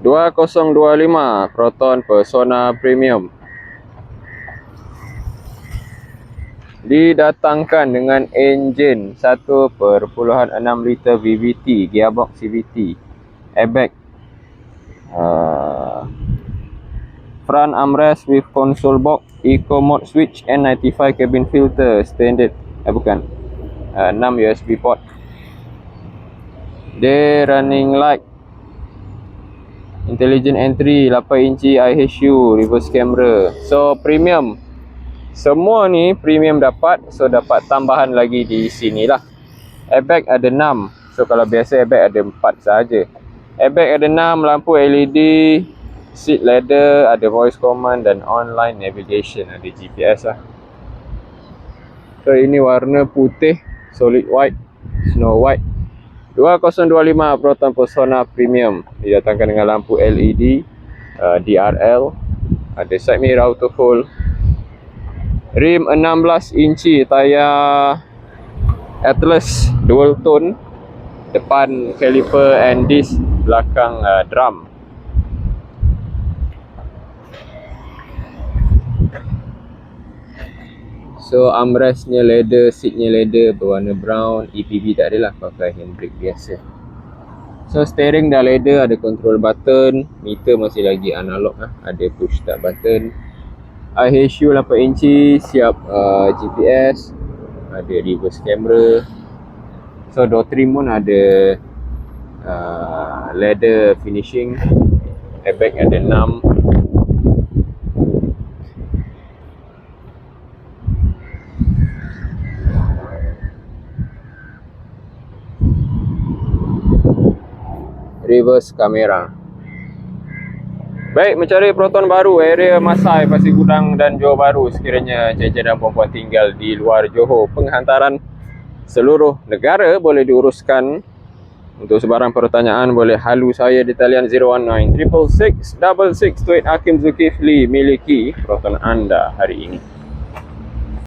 2025 Proton Persona Premium. Didatangkan dengan enjin 1.6 liter VVT gearbox CVT airbag. Uh, front armrest with console box eco mode switch N95 cabin filter standard. Eh bukan. Uh, 6 USB port. Dia running light intelligent entry 8 inci IHU reverse camera. So premium. Semua ni premium dapat so dapat tambahan lagi di sini lah. Airbag ada 6 so kalau biasa airbag ada 4 sahaja. Airbag ada 6 lampu LED seat leather ada voice command dan online navigation ada GPS lah. So ini warna putih solid white snow white 2025 Proton Persona Premium. Didatangkan dengan lampu LED uh, DRL ada side mirror auto hold rim 16 inci tayar Atlas dual tone depan caliper and disc belakang uh, drum So armrestnya leather, seatnya leather berwarna brown, EPB tak adalah pakai handbrake biasa. So steering dah leather, ada control button, meter masih lagi analog lah, ada push start button. IHU 8 inci, siap uh, GPS, ada reverse camera. So door trim pun ada uh, leather finishing, airbag ada 6 reverse kamera. Baik, mencari Proton baru area Masai, Pasir Gudang dan Johor Bahru sekiranya encik dan perempuan tinggal di luar Johor. Penghantaran seluruh negara boleh diuruskan. Untuk sebarang pertanyaan boleh halu saya di talian 019 666 Hakim Zulkifli miliki Proton anda hari ini.